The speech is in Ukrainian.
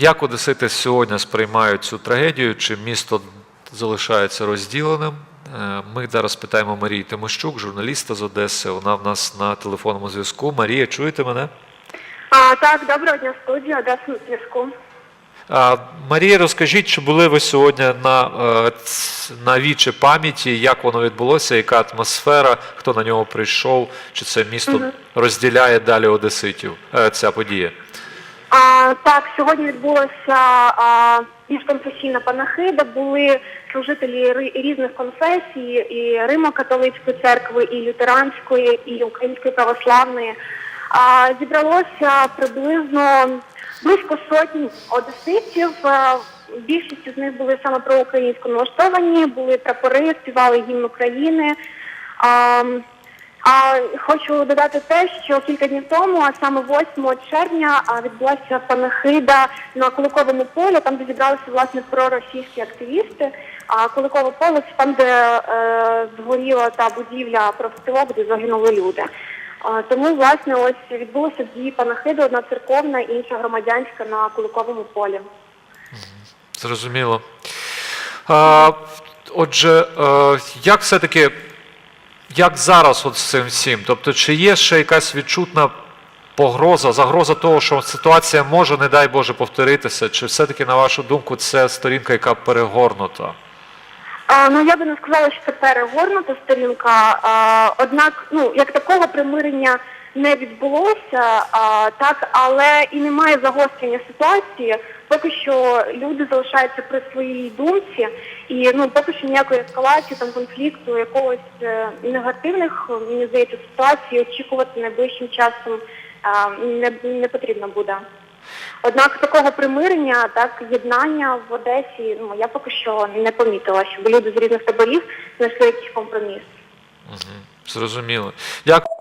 Як одесити сьогодні сприймають цю трагедію? Чи місто залишається розділеним? Е, Ми зараз питаємо Марії Тимощук, журналіста з Одеси. Вона в нас на телефонному зв'язку. Марія, чуєте мене? А, так, доброго дня, студія, Одеса на зв'язку. Марія, розкажіть, чи були ви сьогодні на, е, на віче пам'яті, як воно відбулося, яка атмосфера, хто на нього прийшов, чи це місто розділяє далі одеситів, е, ця подія? А, так, сьогодні відбулася а, міжконфесійна панахида, були служителі різних конфесій, і Римо-католицької церкви, і лютеранської, і української православної. А, зібралося приблизно близько сотні одеситів. Більшість з них були саме проукраїнсько налаштовані, були прапори, співали гімн України. А, А хочу додати те, що кілька днів тому, а саме 8 червня, відбулася панахида на Куликовому полі, там де зібралися власне проросійські активісти. А Куликове поле це там, де е, згоріла та будівля профспілок, де загинули люди. А, тому власне ось відбулося дві панахиди, одна церковна, і інша громадянська на Куликовому полі. Зрозуміло. А, отже, е, як все-таки, як зараз от з цим всім? Тобто, чи є ще якась відчутна погроза, загроза того, що ситуація може, не дай Боже, повторитися, чи все-таки, на вашу думку, це сторінка, яка перегорнута? Ну я би не сказала, що це перегорнута сторінка. Однак, ну як такого примирення не відбулося, так, але і немає загострення ситуації. Поки що люди залишаються при своїй думці, і ну поки що ніякої ескалації там конфлікту, якогось е, негативних мені здається ситуацій очікувати найближчим часом не, не потрібно буде. Однак такого примирення, так єднання в Одесі, ну я поки що не помітила, щоб люди з різних таборів знайшли якийсь компроміс. Зрозуміло. Дякую.